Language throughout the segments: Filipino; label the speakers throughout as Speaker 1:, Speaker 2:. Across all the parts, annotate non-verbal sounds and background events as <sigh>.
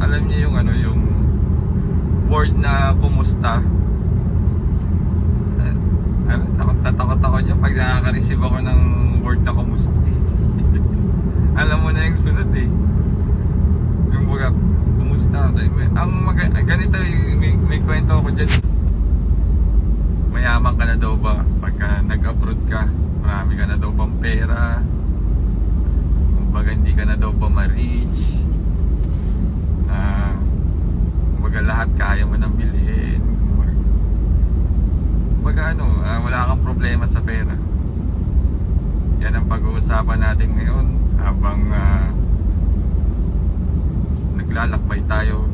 Speaker 1: alam niyo yung ano, yung word na kumusta. Eh, Ano, takot na takot ako dyan pag nakaka-receive ako ng word na kumusta. <laughs> alam mo na yung sunod eh. Yung baga, kumusta? Ang mag- ganito, yung may, may kwento ako dyan. Mayaman ka na daw ba pagka nag-abroad ka? Marami ka na daw bang pera? Kumbaga hindi ka na daw ba ma-reach? Ah, kumbaga lahat kaya mo nang bilhin. Kumbaga, ano, ah, wala kang problema sa pera. Yan ang pag-uusapan natin ngayon habang ah, naglalakbay tayo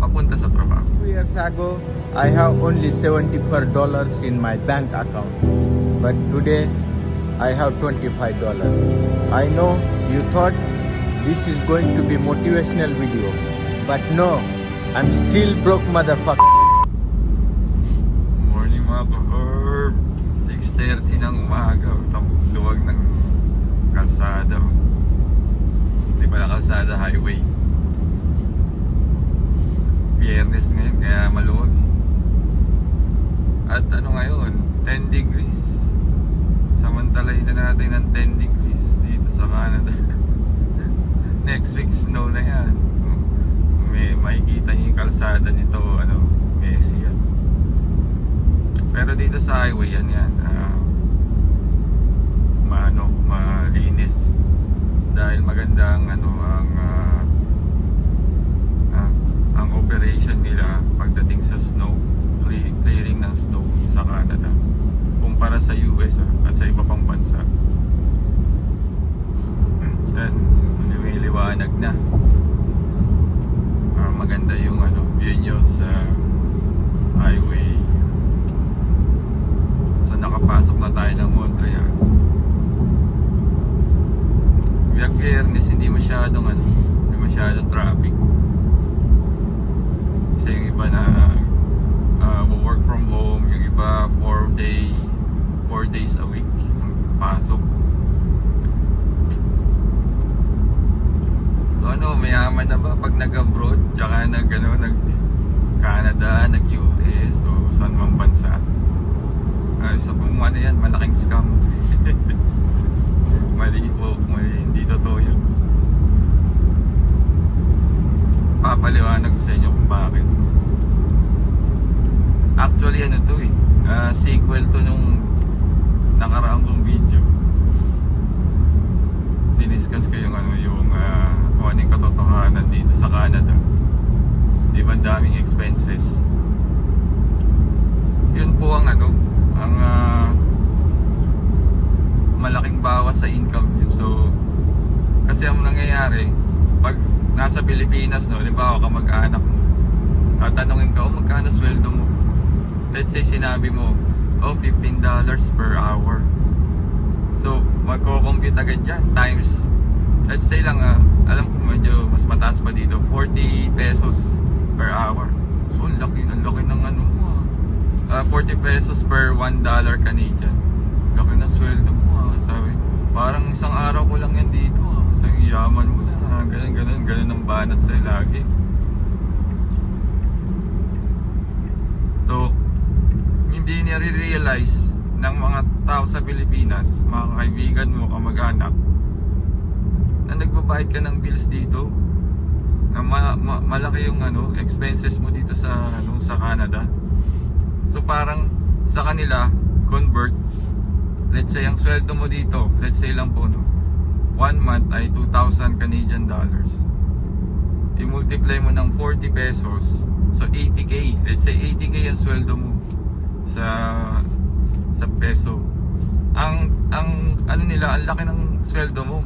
Speaker 1: papunta sa trabaho.
Speaker 2: Two years ago, I have only 74 dollars in my bank account, but today I have 25 dollars. I know you thought this is going to be motivational video, but no, I'm still broke motherfucker.
Speaker 1: Morning mga ka-herb. 6.30 ng umaga. Tam- Luwag ng kalsada. Hindi pala kalsada, highway. Biyernes ngayon kaya maluwag eh. At ano ngayon? 10 degrees. Samantalay na natin ng 10 degrees Dito sa Canada. <laughs> Next week snow na yan May makikita niyo yung kalsada nito ano, Messi yan. Pero dito sa highway yan yan ah, maano malinis. Dahil maganda ang ano ang ah, ah, ang operation nila pagdating sa snow cle- clearing ng snow sa Canada kumpara sa US ah, at sa iba pang bansa. Yan <clears throat> lumiliwanag na maganda yung ano view nyo sa highway So nakapasok na tayo ng Montreal. Biag Biyernes hindi masyadong ano, hindi masyadong traffic. Kasi yung iba na uh, work from home, yung iba 4 day 4 days a week ang pasok. So mayaman na ba pag nag-abroad, tsaka nag, ano, nag Canada, nag US, o saan mang bansa? Ah, isa pong ano yan, malaking scam. <laughs> mali po, mali, hindi totoo yun. Papaliwanag sa inyo kung bakit. Actually, ano to eh, ah, sequel to nung nakaraang kong video. Diniscuss ko yung ano, yung uh, kung ano yung katotohanan dito sa Canada. Di ba daming expenses? Yun po ang ano, ang ah, malaking bawas sa income nyo. So, kasi ang nangyayari, pag nasa Pilipinas, no, halimbawa ka mag-anak mo, tatanungin ka, oh, magkano sweldo mo? Let's say sinabi mo, oh, $15 per hour. So, magko-compute agad yan, times, let's say lang, ah, alam ko medyo mas mataas pa dito, 40 pesos per hour. So, ang laki, ang laki ng ano mo, ah. Ah, 40 pesos per 1 dollar Canadian. Laki na sweldo mo ah. Sabi, parang isang araw ko lang yan dito ah. Isang yaman mo na. ah. Ganun, ganun, ganun ang banat sa'yo lagi. So, hindi nire-realize ng mga tao sa Pilipinas, mga kaibigan mo, kamag-anak, na nagbabayad ka ng bills dito. Na ma- ma- malaki yung ano, expenses mo dito sa ano, sa Canada. So parang sa kanila, convert, let's say ang sweldo mo dito, let's say lang po no, one month ay 2,000 Canadian dollars. I-multiply mo ng 40 pesos, so 80k, let's say 80k ang sweldo mo sa sa peso. Ang ang ano nila, ang laki ng sweldo mo.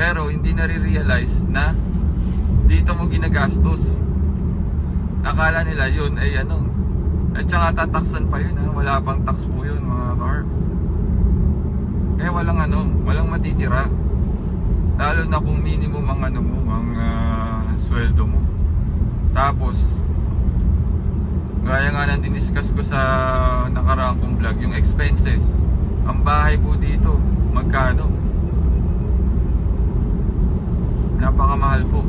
Speaker 1: Pero hindi na-realize na dito mo ginagastos. Akala nila yun ay ano, at saka tataksan pa yun, ha? wala pang tax po yun mga car. Eh walang ano, walang matitira. Lalo na kung minimum ang ano mo, ang ah, sweldo mo. Tapos, gaya nga nang diniscuss ko sa nakaraang kong vlog, yung expenses. Ang bahay po dito, magkano? Napakamahal po.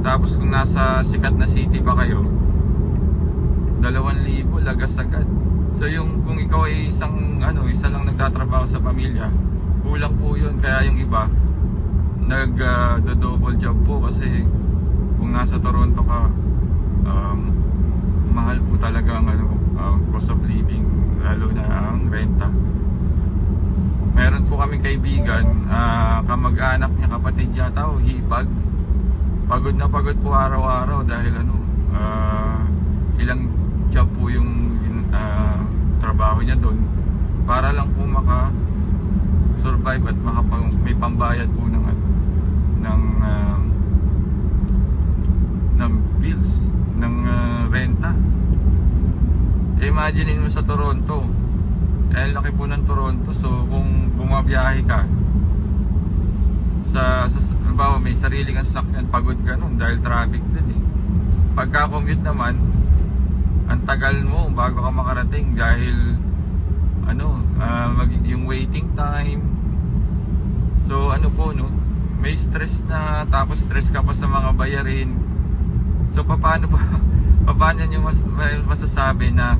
Speaker 1: Tapos kung nasa sikat na city pa kayo, 2,000 lagas agad. So yung kung ikaw ay isang ano, isa lang nagtatrabaho sa pamilya, kulang po 'yun kaya yung iba nag ah, do double job po kasi kung nasa Toronto ka um, mahal po talaga ang ano, ang cost of living lalo na ang renta. Meron po kaming kaibigan, ah, kamag-anak niya, kapatid yata, o hipag. Pagod na pagod po araw-araw dahil ano, ah, ilang job po yung yun, ah, trabaho niya doon para lang po maka survive at makapag may pambayad po ng ano ng ah, ng bills ng ah, renta. Imaginein mo sa Toronto. Eh, laki po ng Toronto. So, kung bumabiyahe ka, sa, sa halimbawa, may sarili kang sasakyan, pagod ka nun dahil traffic din eh. Pagka commute naman, ang tagal mo bago ka makarating dahil ano, ah, mag, yung waiting time. So, ano po, no? May stress na, tapos stress ka pa sa mga bayarin. So, paano ba, <laughs> paano nyo mas, masasabi na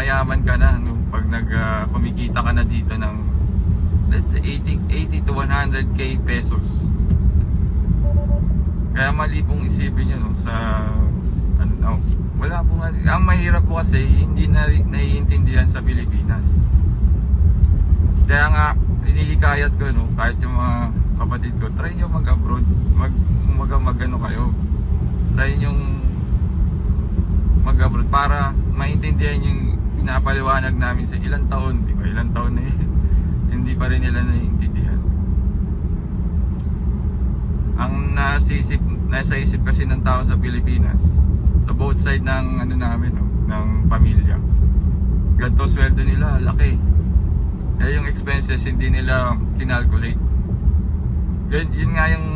Speaker 1: mayaman ka na no? pag nag ah, kumikita ka na dito ng let's say 80, 80 to 100k pesos. Kaya mali pong isipin nyo no, sa ano, no, wala po nga ang mahirap po kasi hindi na naiintindihan sa Pilipinas. Kaya nga inihikayat ko no? Kahit yung mga kapatid ko try nyo mag abroad mag umaga mag ano kayo. Try nyo mag abroad para maintindihan yung pinapaliwanag namin sa ilang taon di ba? Ilang taon na yun. <laughs> Hindi pa rin nila naiintindihan. Ang nasisip nasa isip kasi ng tao sa Pilipinas sa both side ng ano namin no, ng pamilya ganito sweldo nila laki. Eh yung expenses hindi nila kinalculate. Yun, yun nga yung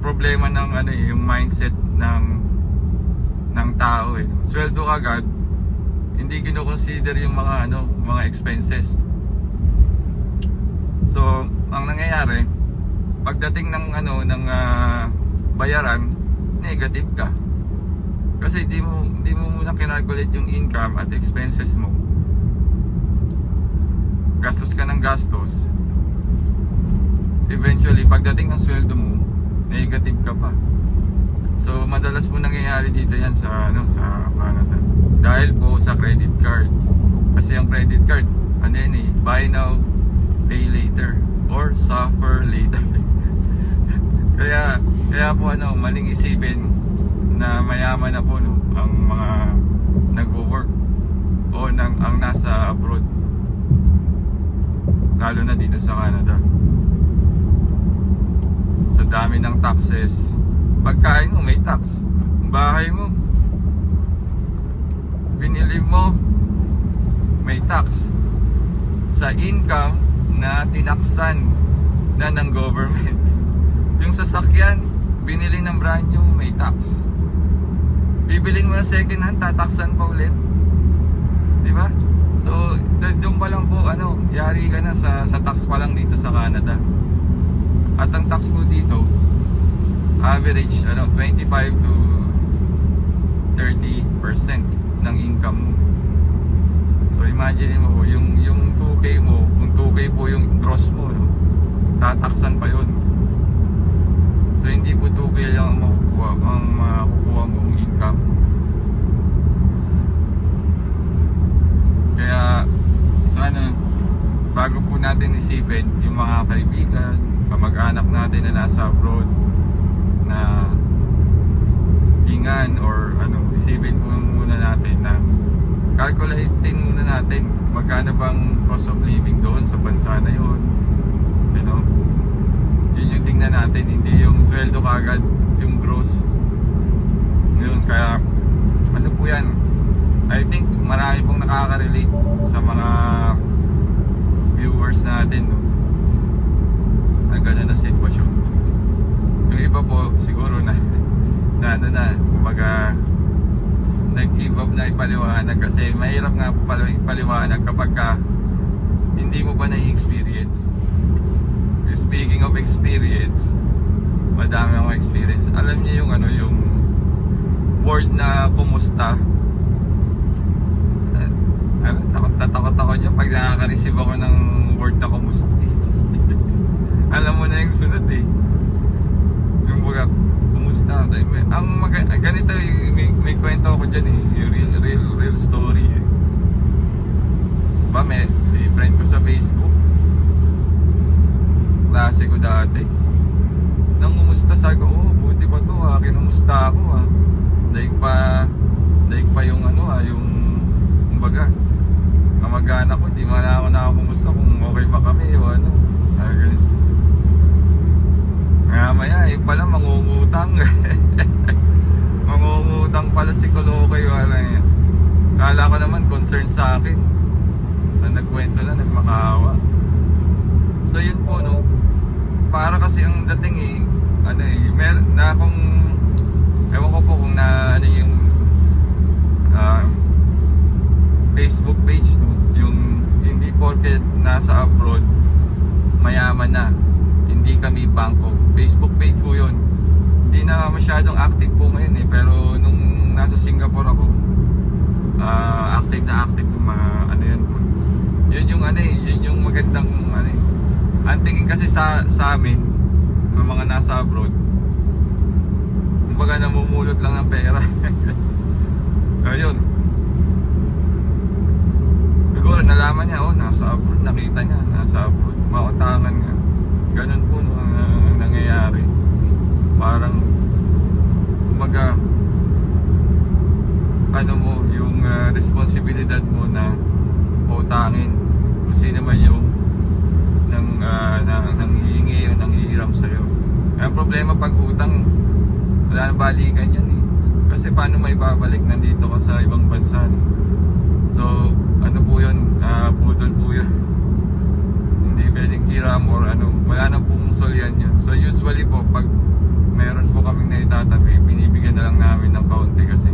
Speaker 1: problema ng ano eh, yung mindset ng ng tao eh sweldo agad hindi kino-consider yung mga ano mga expenses. So ang nangyayari pagdating ng ano ng ah, bayaran negative ka. Kasi hindi mo hindi mo muna kinalculate yung income at expenses mo. Gastos ka ng gastos. Eventually pagdating ng sweldo mo negative ka pa so madalas po nangyayari dito yan sa ano sa Canada. Dahil po sa credit card. Kasi ang credit card ano yan eh buy now pay later or suffer later. <laughs> Kaya kaya po ano maling isipin na mayaman na po no ang mga nagwo-work o nang ang nasa abroad. Lalo na dito sa Canada. Sa dami ng taxes pagkain mo may tax bahay mo. Binili mo may tax. Sa income na tinaksan na ng government. <laughs> Yung sasakyan binili ng brand new may tax. Bibilin mo na second hand tataksan pa ulit. Di ba? So doon pa lang po ano yari ka na sa, sa tax pa lang dito sa Canada. At ang tax po dito average ano 25 to 30% ng income mo. So imagine mo yung yung 2k mo kung 2k po yung gross mo no tataksan pa yun. So hindi po 2k lang ang makukuha ang makukuha mong income. Kaya sana bago po natin isipin yung mga kaibigan kamag-anak natin na nasa abroad na hingan or ano isipin po muna natin na calculatein muna natin magkano bang cost of living doon sa bansa na yun you know? Yun yung tingnan natin hindi yung sweldo kagad yung gross. Yun kaya ano po yan? I think marami pong nakaka-relate sa mga viewers natin no? na gano'n na sitwasyon yung iba po siguro na <laughs> na ano na kumbaga nag-give up na ipaliwanag kasi mahirap nga pali- ipaliwanag kapag ka hindi mo pa na-experience speaking of experience, madami akong experience. Alam niyo yung ano, yung word na kumusta. Eh, Ano, takot na takot ako dyan pag nakaka-receive ako ng word na kumusta. eh. <laughs> Alam mo na yung sunod eh. Yung baga, kumusta? May- Ang mag- ganito, eh, may, may kwento ako dyan eh. Yung real, real, real story eh. Ba, may, may friend ko sa Facebook. Klase ko dati. Nang kumusta sa ko, oh, buti pa to ha, kinumusta ako ha. Daig pa, daig pa yung ano ha, yung, kumbaga, kamag-anak ko, di man ako nakakumusta kung okay ba kami o ano. Ah, ganun. Maya, eh pala mangungutang. <laughs> mangungutang pala si Kolokoy wala yan. Kala ko naman concern sa akin. Sa nagkwento na, nagmakaawa. So yun po no. Para kasi ang dating eh, ano eh, mer na kung ewan ko po kung na ano yung ah, Facebook page no, yung hindi porket nasa abroad mayaman na. Hindi kami bangko. Facebook page po yun. Hindi na masyadong active po ngayon eh, pero nung nasa Singapore ako, ah, active na active yung mga ano yan. Yun yung ano eh, yun yung magandang ano eh. Ang tingin kasi sa sa amin, ng mga nasa abroad, kumbaga namumulot lang ng pera. <laughs> Ayun. Siguro nalaman niya, oh, nasa abroad, nakita niya, nasa abroad. Mautangan nga. Ganun po ang, ang nangyayari. Parang, kumbaga, ano mo, yung ah, responsibilidad mo na utangin kung sino man yung nang uh, nang nanghihingi o nanghihiram sa iyo. Ang problema pag utang wala nang balikan yan eh. Kasi paano may babalik nandito ka sa ibang bansa. No? So, ano po 'yun? Ah, budol po 'yun. <laughs> Hindi pwedeng hiram or ano, wala nang pungsol yan yun. So usually po pag meron po kaming naitatabi, binibigyan na lang namin ng kaunti kasi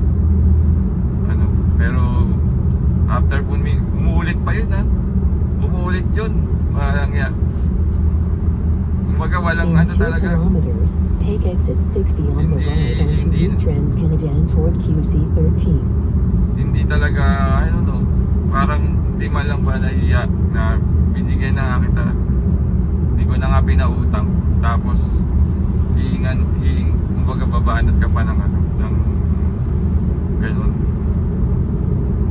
Speaker 1: ano, pero after po may umuulit pa yun ha. Umuulit yun. Parang ya. Kumbaga walang
Speaker 3: In
Speaker 1: ano
Speaker 3: 2
Speaker 1: talaga.
Speaker 3: take exit 60 on the
Speaker 1: Hindi-
Speaker 3: right onto
Speaker 1: hindi-
Speaker 3: New Trans Canadian toward QC 13.
Speaker 1: Hindi talaga, ano no, parang hindi man lang ba nahiya na binigyan na kita. Hindi ko na nga pinautang. Tapos, hihingan, hihing, kumbaga babanat ka pa ng ano, ng ganun.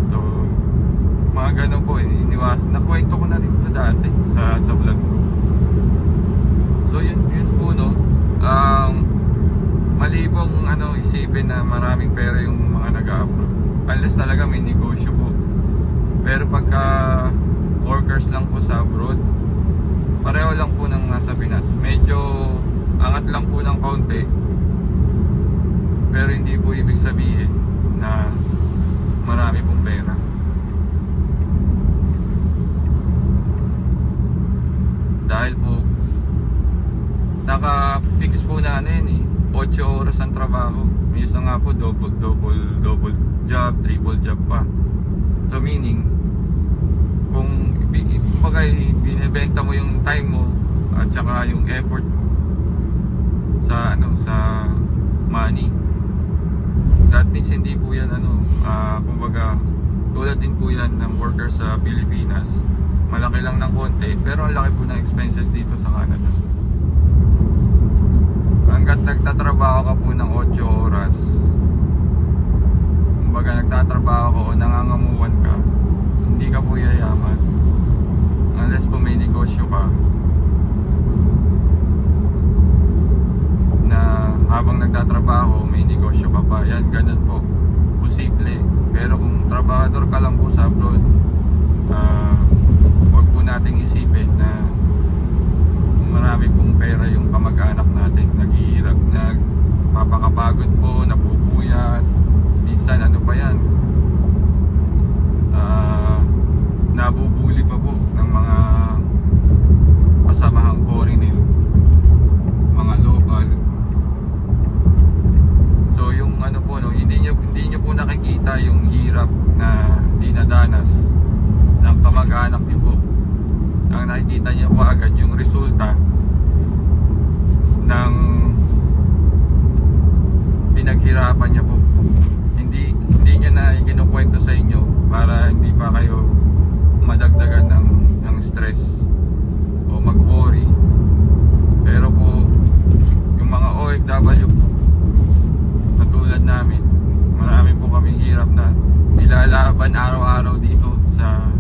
Speaker 1: So, mga ganun po, iniwasan. Nakwento ko na rin ito dati sa, sa vlog ko. So, yun, yun po, no. Um, mali pong ano, isipin na maraming pera yung mga nag-upload. Unless talaga may negosyo po. Pero pagka workers lang po sa abroad, pareho lang po ng nasa Pinas. Medyo angat lang po ng kaunti. Pero hindi po ibig sabihin na marami pong pera. Dahil po naka-fix po na ano yun eh 8 oras ang trabaho minsan nga po double double double job triple job pa so meaning ibi- kumbaga binibenta mo yung time mo at saka yung effort sa ano sa money. That means hindi po yan ano ah, kumbaga tulad din po yan ng workers sa Pilipinas. Malaki lang ng konti pero ang laki po ng expenses dito sa Canada. Hanggat nagtatrabaho ka po ng 8 oras kumbaga nagtatrabaho ka o nangangamuan ka hindi ka po yayaman unless po may negosyo ka. Na habang nagtatrabaho may negosyo ka pa. Yan ganun po. Posible. Pero kung trabahador ka lang po sa abroad ah wag po nating isipin na marami pong pera yung kamag-anak natin. Naghihirap nagpapakapagod po napupuyat. Minsan ano pa yan? Ah nabubuli pa po ng mga kasamahang foreigner mga local so yung ano po no hindi nyo, hindi nyo po nakikita yung hirap na dinadanas ng kamag-anak nyo po ang nakikita nyo po agad yung resulta ng pinaghirapan niya po. Hindi hindi niya na ikinukwento sa inyo para hindi pa kayo madagdagan ng ng stress o mag-worry. Pero po yung mga OFW po katulad namin, marami po kaming hirap na nilalaban araw-araw dito sa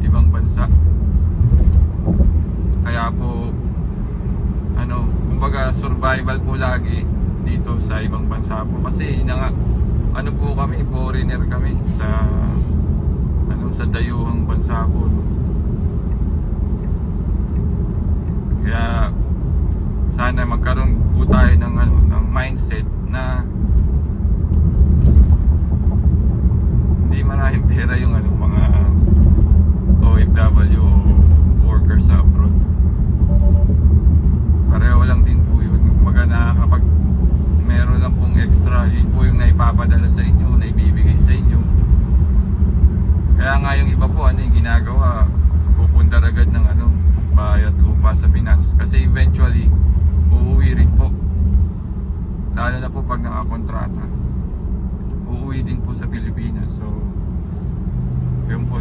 Speaker 1: ibang bansa. Kaya po ano, kumbaga survival po lagi dito sa ibang bansa po kasi na nga, ano po kami, foreigner kami sa ano sa dayuhang bansa po. no. Kaya sana magkaroon po tayo ng ano ng mindset na hindi maraming pera yung ano mga OFW o workers sa abroad. Pareho lang din po yun. Kumbaga nakakapag meron lang pong extra, yun po yung naipapadala sa inyo, naibibigay sa inyo. Kaya nga yung iba po, ano yung ginagawa, pupunta agad ng ano, bayad lupa sa Pinas. Kasi eventually, uuwi rin po. Lalo na po pag nakakontrata. Uuwi din po sa Pilipinas. So, yun po.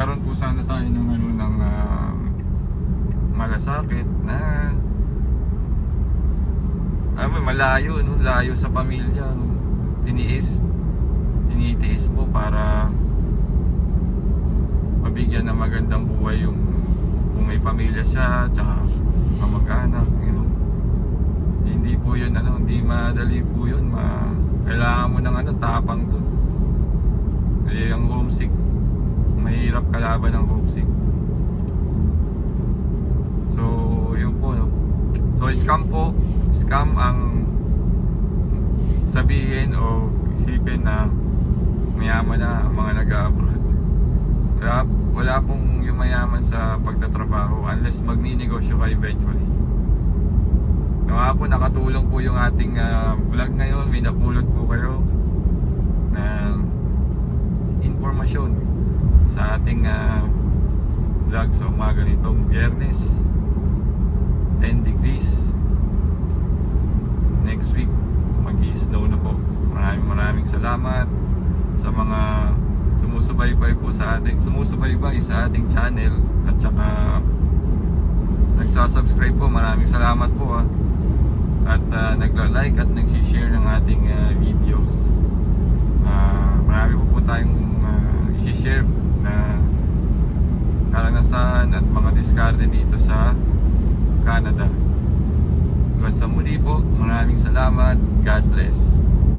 Speaker 1: So, karon po sana tayo ng ano, ng ah, malasakit na mo, malayo, no? layo sa pamilya. No? Tiniis, tinitiis po para mabigyan ng magandang buhay yung kung may pamilya siya, tsaka kamag-anak, you know. Hindi po yun, ano, hindi madali po yun. Ma, kailangan mo ng ano, tapang doon. Eh, ang homesick, mahirap kalaban ng homesick. So, yun po, no. So, scam po, scam ang sabihin o isipin na mayaman na mga nag-abroad. Kaya <laughs> wala pong yumayaman sa pagtatrabaho unless magninegosyo ka eventually. Kaya po nakatulong po yung ating ah, vlog ngayon. May napulot po kayo ng informasyon sa ating ah, vlog sa umaga nitong biyernes 10 degrees. Next week mag-snow na po. Maraming maraming salamat sa mga sumusubaybay po sa ating sumusubaybay sa ating channel at saka nagsasubscribe po. Maraming salamat po ah. at ah, nagla-like at nag-share ng ating ah, videos. Ah, marami po po tayong uh, i-share na karanasan at mga diskarte dito sa Canada. Hanggang sa muli po, maraming salamat. God bless.